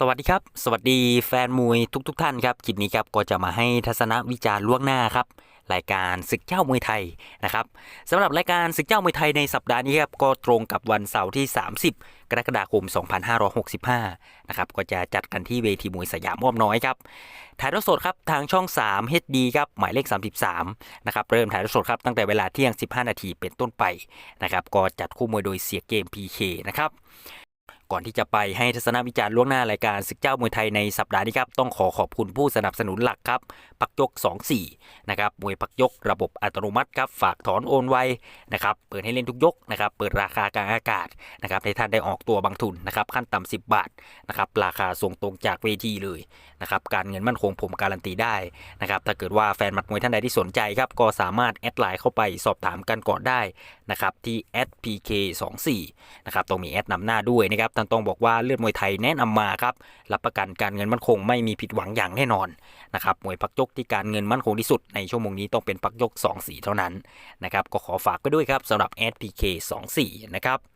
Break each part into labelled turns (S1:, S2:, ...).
S1: สวัสดีครับ สวัสดีแฟนมวยทุกๆทท่านครับคลิปนี้ครับก็จะมาให้ทัศนวิจารณ์ล่วงหน้าครับรายการศึกเจ้ามวยไทยนะครับสำหรับรายการศึกเจ้ามวยไทยในสัปดาห์นี้ครับก็ตรงกับวันเสาร์ที่ 30 กรกฎาคม 2565 นะครับก็จะจัดกันที่เวทีมวยสยามอ้อมน้อยครับถ่ายทอดสดครับทางช่อง 3 HD ครับหมายเลข 33 นะครับเริ่มถ่ายทอดสดครับตั้งแต่เวลาเที่ยง 15 นาทีเป็นต้นไปนะครับก็จัดคู่มวยโดยเสียเกม PK นะครับ ก่อนที่จะไปให้ทัศนวิจารณ์ล่วงหน้ารายการศึกเจ้ามวยไทยในสัปดาห์นี้ครับต้องขอขอบคุณผู้สนับสนุนหลักครับปักยก 24นะครับมวยปักยกระบบอัตโนมัติครับฝากถอนโอนไวนะครับเปิดให้เล่นทุกยกนะครับเปิดราคากลางอากาศนะครับในท่านได้ออกตัวบางทุนนะครับขั้นต่ำ10 บาทนะครับราคาส่งตรงจากเวทีเลยนะครับการเงินมั่นคงผมการันตีได้นะครับถ้าเกิดว่าแฟนหมัดมวยท่านใดที่สนใจครับก็สามารถแอดไลน์เข้าไปสอบถามกันก่อนได้นะครับที่ @pk24 นะครับต้องมีแอดนำหน้าด้วยนะครับท่านต้องบอกว่าเลือดมวยไทยแนะนำมาครับรับประกันการเงินมั่นคงไม่มีผิดหวังอย่างแน่นอนนะครับมวยพักยกที่การเงินมั่นคงที่สุดในชั่วโมงนี้ต้องเป็นพักยก 2 สีเท่านั้นนะครับก็ขอฝากไปด้วยครับสำหรับ SPK 2 4นะครับ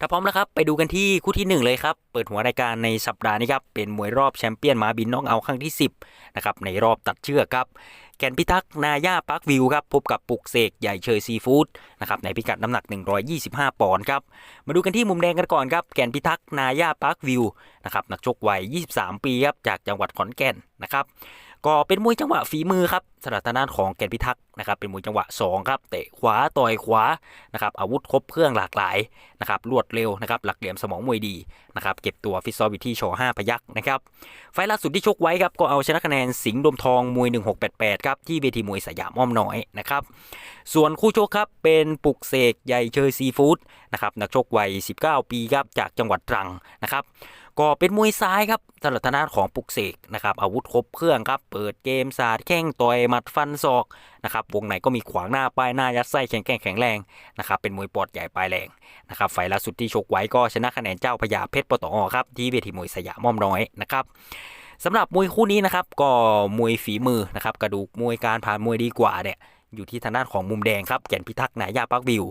S1: ถ้าพร้อมแล้วครับ ไปดูกันที่คู่ที่ 1 เลยครับ เปิดหัวรายการในสัปดาห์นี้ครับ เป็นมวยรอบแชมเปี้ยนมาบินน้องเอาครั้งที่ 10 นะครับ ในรอบตัดเชือกครับ แกนพิทักษ์นาย่าปักวิวครับ พบกับปุกเสกใหญ่เชยซีฟู้ดนะครับ ในพิกัดน้ำหนัก 125 ปอนด์ครับ มาดูกันที่มุมแดงกันก่อนครับ แกนพิทักษ์นาย่าปักวิวนะครับ นักชกวัย 23 ปีครับ จากจังหวัดขอนแก่นนะครับ ก็เป็นมวยจังหวะฝีมือครับสำหรับทางด้านของแกนพิทักษ์นะครับเป็นมวยจังหวะ2ครับเตะขวาต่อยขวานะครับอาวุธครบเครื่องหลากหลายนะครับรวดเร็วนะครับหลักเหลี่ยมสมองมวยดีนะครับเก็บตัวฟิตซ้อมอยู่ที่ช5พยักนะครับไฟล์ล่าสุดที่ชกไว้ครับก็เอาชนะคะแนนสิงห์ดมทองมวย 1688ครับที่เวทีมวยสยามอ้อมน้อยนะครับส่วนคู่ชกครับเป็นปุกเสกใหญ่เชยซีฟู้ดนะครับนักชกวัย 19 ปีครับจากจังหวัดตรังนะครับ ก็เป็นมวยซ้ายครับสำหรับทางด้านของปุกเสกนะครับอาวุธครบเครื่องครับ เปิดเกมสาดแข้งต่อยหมัดฟันศอกนะครับวงในก็มีขวางหน้าป้ายหน้ายัดไส้แข็งแกร่งแข็งแรงนะครับเป็นมวยปอดใหญ่ปลายแรงนะครับไฟล์ล่าสุดที่ชกไว้ก็ชนะคะแนนเจ้าพญาเพชรปตอครับที่เวทีมวยสยามอ้อมน้อยนะครับสำหรับมวยคู่นี้นะครับก็มวยฝีมือนะครับกระดูกมวยการผ่านมวยดีกว่าเนี่ย อยู่ที่ทางด้านของมุมแดงครับแก่นพิทักษ์นายาปักบิว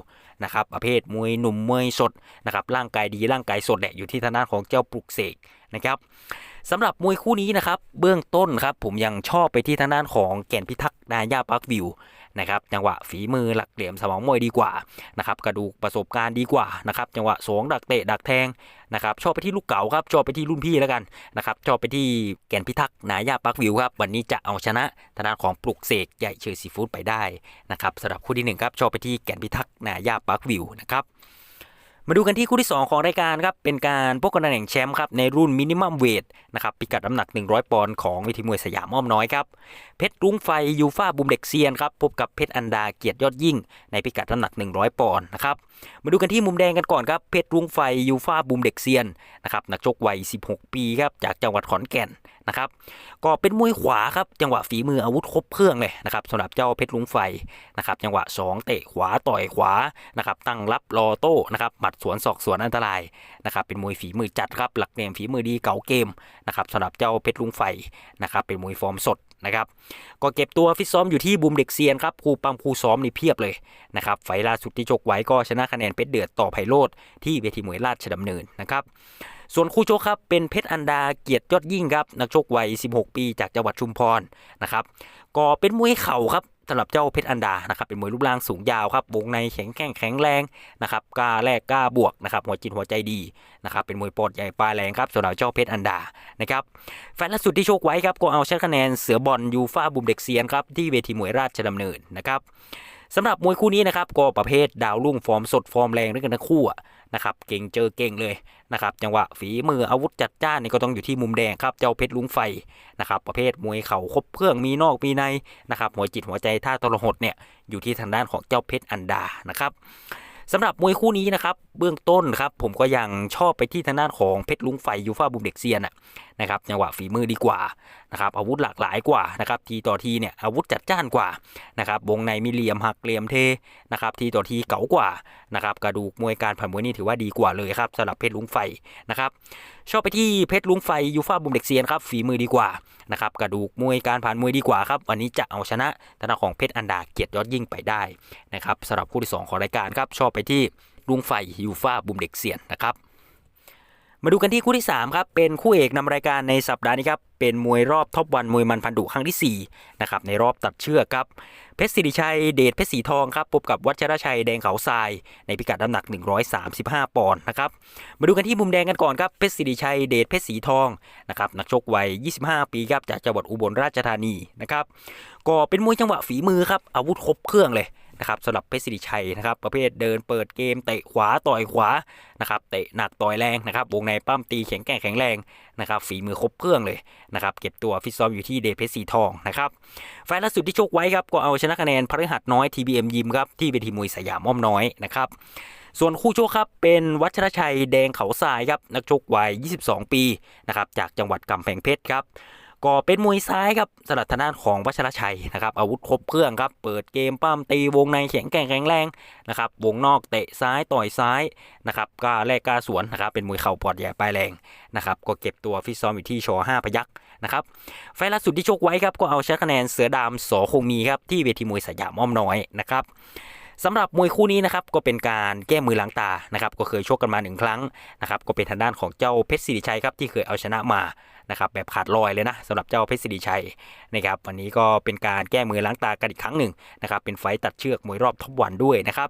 S1: นะครับประเภทมวยหนุ่มมวยสดนะครับร่างกายดีร่างกายสดแหละอยู่ที่ทางด้านของเจ้าปลุกเสกนะครับสำหรับมวยคู่นี้นะครับเบื้องต้นครับผมยังชอบไปที่ทางด้านของแก่นพิทักษ์นายาปักบิว นะครับจังหวะฝีมือหลักเหลี่ยมสมองมวยดีกว่านะครับกระดูกประสบการณ์ดีกว่านะครับจังหวะสองดักเตะดักแทงนะครับชอบไปที่ลูกเก๋าครับชอบไปที่รุ่นพี่แล้วกันนะครับชอบไปที่แก่นพิทักษ์นายาปักวิวครับวันนี้จะเอาชนะทนานของปลุกเสกใหญ่เชอซีฟู้ดไปได้นะครับสำหรับคู่ที่หนึ่งครับชอบไปที่แก่นพิทักษ์นายาปักวิวนะครับ มาดูกันที่คู่ที่ 2 ของรายการครับเป็นการพบกันตำแหน่งแชมป์ครับในรุ่นมินิมัมเวทนะครับพิกัดน้ำหนัก 100 ปอนด์ของเวทีมวยสยามอ้อมน้อยครับเพชรรุ้งไฟยูฟ่าบุมเด็กเซียนครับพบกับเพชรอันดาเกียรติยอดยิ่ง ในพิกัดน้ำหนัก 100 ปอนด์นะครับมาดูกันที่มุมแดงกันก่อนครับเพชรรุ้งไฟยูฟ่าบุมเด็กเซียนนะครับนักชกวัย 16 ปีครับจากจังหวัดขอนแก่นนะครับก็เป็นมวยขวาครับจังหวะฝีมืออาวุธครบเครื่องเลยนะครับสำหรับเจ้าเพชรลุงไฟนะครับจังหวะ 2 เตะขวาต่อยขวานะครับตั้งรับรอโต้นะครับหมัดสวนศอกสวนอันตรายนะครับเป็นมวยฝีมือจัดครับหลักเหลี่ยมฝีมือดีเก่าเกมนะครับสำหรับเจ้าเพชรลุงไฟนะครับเป็นมวยฟอร์มสดนะครับก็เก็บตัวฟิตซ้อมอยู่ที่บุมเด็กเซียนครับครูปั๊มครูซ้อมนี่เพียบเลยนะครับไฟล่าสุดที่ชกไว้ก็ชนะคะแนนเพชรเดือดต่อไพโรธที่เวทีมวยราชดำเนินนะครับส่วนคู่ชกครับเป็นเพชรอันดาเกียรติยอดยิ่งครับนักชกวัย 16 ปีจากจังหวัดชุมพรนะครับก็เป็นมวยเข่าครับ สำหรับเจ้าเพชรอันดานะครับเป็นมวยรูปร่างสูงยาวครับวงในแข็งแกร่งแข็งแรงนะครับกล้าแลกกล้าบวกนะครับหัวจิตหัวใจดีนะครับเป็นมวยปอดใหญ่ปลายแรงครับสำหรับเจ้าเพชรอันดานะครับแฟนล่าสุดที่โชคไว้ครับก็เอาชนะคะแนนเสือบอลยูฟ่าบุมเด็กเซียนครับที่เวทีมวยราชดำเนินนะครับ สำหรับมวยคู่นี้นะครับก็ประเภทดาวรุ่งฟอร์มสดฟอร์มแรงด้วยกันทั้งคู่นะครับเก่งเจอเก่งเลยนะครับจังหวะฝีมืออาวุธจัดจ้านนี่ก็ต้องอยู่ที่มุมแดงครับเจ้าเพชรลุงไฟนะครับประเภทมวยเข่าครบเครื่องมีนอกมีในนะครับหัวจิตหัวใจท่าตลหดเนี่ยอยู่ที่ทางด้านของเจ้าเพชรอันดานะครับ สำหรับมวยคู่นี้นะครับเบื้องต้นครับผมก็ยังชอบไปที่ทางด้านของเพชรลุงไฟยูฟ่าบุมเด็กเซียนนะครับจังหวะฝีมือดีกว่านะครับอาวุธหลากหลายกว่านะครับทีต่อทีเนี่ยอาวุธจัดจ้านกว่านะครับวงในมีเหลี่ยมหักเหลี่ยมเทนะครับทีต่อทีเก๋ากว่านะครับกระดูกมวยการผ่านมวยนี่ถือว่าดีกว่าเลยครับสำหรับเพชรลุงไฟนะครับ ชอบไปที่เพชรลุงไฟยูฟ่าบุมเด็กเซียนครับฝีมือดีกว่านะครับกระดูกมวยการผ่านมวยดีกว่าครับวันนี้จะเอาชนะทางด้าของเพชรอันดาเกียรติยอดยิ่งไปได้นะครับสำหรับคู่ที่ 2 ของรายการครับชอบไปที่ลุงไฟยูฟ่าบุมเด็กเซียนนะครับมาดูกันที่คู่ที่3ครับเป็นคู่เอกนำรายการในสัปดาห์นี้ครับ เป็นมวยรอบท็อปวันมวยมันพันดุครั้งที่4นะครับในรอบตัดเชือกครับเพชรสิริชัยเดชเพชรสีทองครับพบกับวัชรชัยแดงเขาทราย ในพิกัดน้ำหนัก 135 ปอนด์นะครับมาดูกันที่มุมแดงกันก่อนครับเพชรสิริชัยเดชเพชรสีทองนะครับนักชกวัย 25 ปีครับจากจังหวัดอุบลราชธานีนะครับก็เป็นมวยจังหวะฝีมือครับอาวุธครบเครื่องเลย นะครับสำหรับเพชรสิริชัยนะครับ ประเภทเดินเปิดเกมเตะขวาต่อยขวานะครับเตะหนักต่อยแรงนะครับวงในปั้มตีแข็งแกร่งแข็งแรงนะครับฝีมือครบเครื่องเลยนะครับเก็บตัวฟิตซ้อมอยู่ที่เดเพชรสีทองนะครับไฟล์ล่าสุดที่ชกไว้ครับก็เอาชนะคะแนนพฤหัสน้อย TBM ยิมครับที่เวทีมวยสยามอ้อมน้อยนะครับส่วนคู่โชกครับเป็นวัชรชัยแดงเขาทรายครับนักชกวัย 22 ปีนะครับจากจังหวัดกำแพงเพชรครับ ก็เป็นมวยซ้ายครับสลับทางด้านของวัชรชัยนะครับอาวุธครบเครื่องครับเปิดเกมปั้มตีวงในแข็งแกร่งแข็งแรงนะครับวงนอกเตะซ้ายต่อยซ้ายนะครับกล้าแลกกล้าสวนนะครับเป็นมวยเข่าปอดใหญ่ปลายแรงนะครับก็เก็บตัวฟิตซ้อมอยู่ที่ชอ5พยักนะครับไฟล์ล่าสุดที่ชกไว้ครับก็เอาชนะคะแนนเสือดำสอคงมีครับที่เวทีมวยสยามอ้อมน้อยนะครับ สำหรับมวยคู่นี้นะครับก็เป็นการแก้มือล้างตานะครับก็เคยชกกันมาหนึ่งครั้งนะครับก็เป็นทางด้านของเจ้าเพชรศิริชัยครับที่เคยเอาชนะมานะครับแบบขาดลอยเลยนะสำหรับเจ้าเพชรศิริชัยนะครับวันนี้ก็เป็นการแก้มือล้างตากันอีกครั้งหนึ่งนะครับเป็นไฟต์ตัดเชือกมวยรอบท็อปวันด้วยนะครับ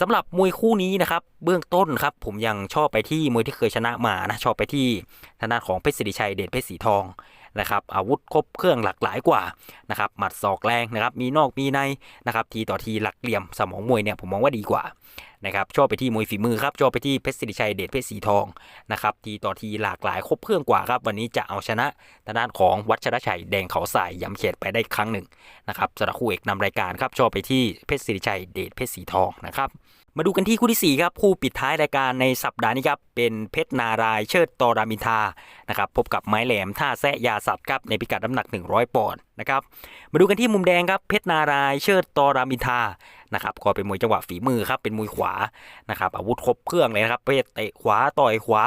S1: สำหรับมวยคู่นี้นะครับเบื้องต้นครับผมยังชอบไปที่มวยที่เคยชนะมานะชอบไปที่ทางด้านของเพชรศิริชัยเดชเพชรสีทอง นะครับอาวุธครบเครื่องหลากหลายกว่านะครับหมัดศอกแรงนะครับมีนอกมีในนะครับทีต่อทีหลักเหลี่ยมสมองมวยเนี่ยผมมองว่าดีกว่านะครับชอบไปที่มวยฝีมือครับชอบไปที่เพชรศิริชัยเดชเพชรสีทองนะครับทีต่อทีหลากหลายครบเครื่องกว่าครับวันนี้จะเอาชนะทางด้านของวัชรชัยแดงเขาสายย้ำเขตไปได้ครั้งหนึ่งนะครับสำหรับคู่เอกนำรายการครับชอบไปที่เพชรศิริชัยเดชเพชรสีทองนะครับ มาดูกันที่คู่ที่ 4 ครับ คู่ปิดท้ายรายการในสัปดาห์นี้ครับ เป็นเพชรนารายเชิดตอรามินทานะครับพบกับไม้แหลมท่าแซะยาสัตว์ครับในพิกัดน้ำหนัก 100 ปอนด์นะครับมาดูกันที่มุมแดงครับเพชรนารายเชิดตอรามินทานะครับก็เป็นมวยจังหวะฝีมือครับเป็นมวยขวานะครับอาวุธครบเครื่องเลยนะครับประเภทเตะขวาต่อยขวา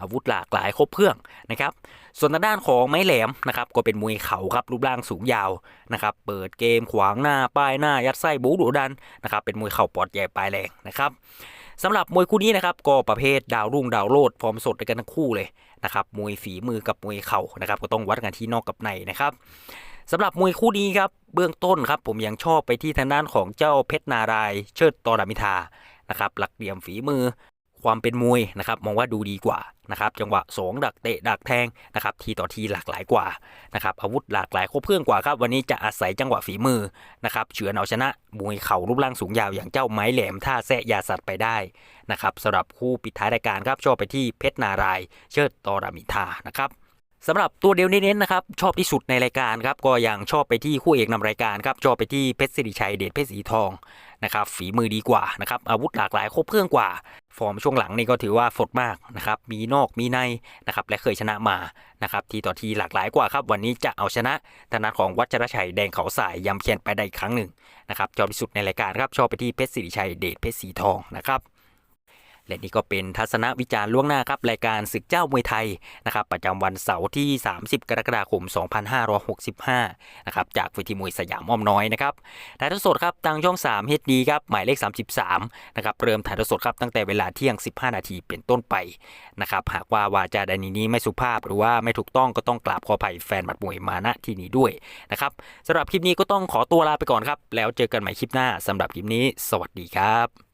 S1: อาวุธหลากหลายครบเครื่องนะครับ ส่วนทางด้านของไม้แหลมนะครับก็เป็นมวยเข่าครับรูปร่างสูงยาวนะครับ เปิดเกมขวางหน้าป้ายหน้ายัดไส้บู๊ดุดันนะครับ เป็นมวยเข่าปอดใหญ่ปลายแรงนะครับสำหรับมวยคู่นี้นะครับก็ประเภทดาวรุ่งดาวโลดฟอร์มสดด้วยกันทั้งคู่เลยนะครับมวยฝีมือกับมวยเข่านะครับก็ต้องวัดกันที่นอกกับในนะครับสำหรับมวยคู่นี้ครับเบื้องต้นครับผมยังชอบไปที่ทางด้านของเจ้าเพชรนารายเชิดตอรามิทานะครับหลักเหลี่ยมฝีมือ ความเป็นมวยนะครับมองว่าดูดีกว่านะครับจังหวะสองดักเตะดักแทงนะครับทีต่อทีหลากหลายกว่านะครับอาวุธหลากหลายครบเครื่องกว่าครับวันนี้จะอาศัยจังหวะฝีมือนะครับเฉือนเอาชนะมวยเข่ารูปร่างสูงยาวอย่างเจ้าไม้แหลมท่าแซะยาสัตว์ไปได้นะครับสำหรับคู่ปิดท้ายรายการครับชอบไปที่เพชรนารายเชิดตอรามิทานะครับสำหรับตัวเดียวเน้นๆนะครับชอบที่สุดในรายการครับก็ยังชอบไปที่คู่เอกนำรายการครับชอบไปที่เพชรสิริชัยเดชเพชรสีทองนะครับฝีมือดีกว่านะครับอาวุธหลากหลายครบเครื่องกว่า ฟอร์มช่วงหลังนี่ก็ถือว่าสดมากนะครับมีนอกมีในนะครับและเคยชนะมานะครับทีต่อทีหลากหลายกว่าครับ วันนี้จะเอาชนะธนาของวัชรชัยแดงเขาสายยำเคียนไปได้อีกครั้งหนึ่งนะครับจอบที่สุดในรายการครับชอบไปที่เพชรสิริชัยเดชเพชรสีทองนะครับ และนี่ก็เป็นทัศนวิจารณ์ล่วงหน้าครับรายการศึกเจ้ามวยไทยนะครับประจำวันเสาร์ที่ 30 กรกฎาคม 2565 นะครับจากเวทีมวยสยามอ้อมน้อยนะครับถ่ายทอดสดครับทางช่อง3 HD ครับหมายเลข 33 นะครับเริ่มถ่ายทอดสดครับตั้งแต่เวลาเที่ยง 15 นาทีเป็นต้นไปนะครับหากว่าวาจาใดนี้ไม่สุภาพหรือว่าไม่ถูกต้องก็ต้องกราบขออภัยแฟนหมัดมวยมาณที่นี้ด้วยนะครับสำหรับคลิปนี้ก็ต้องขอตัวลาไปก่อนครับ แล้วเจอกันใหม่คลิปหน้าสำหรับคลิปนี้ สวัสดีครับ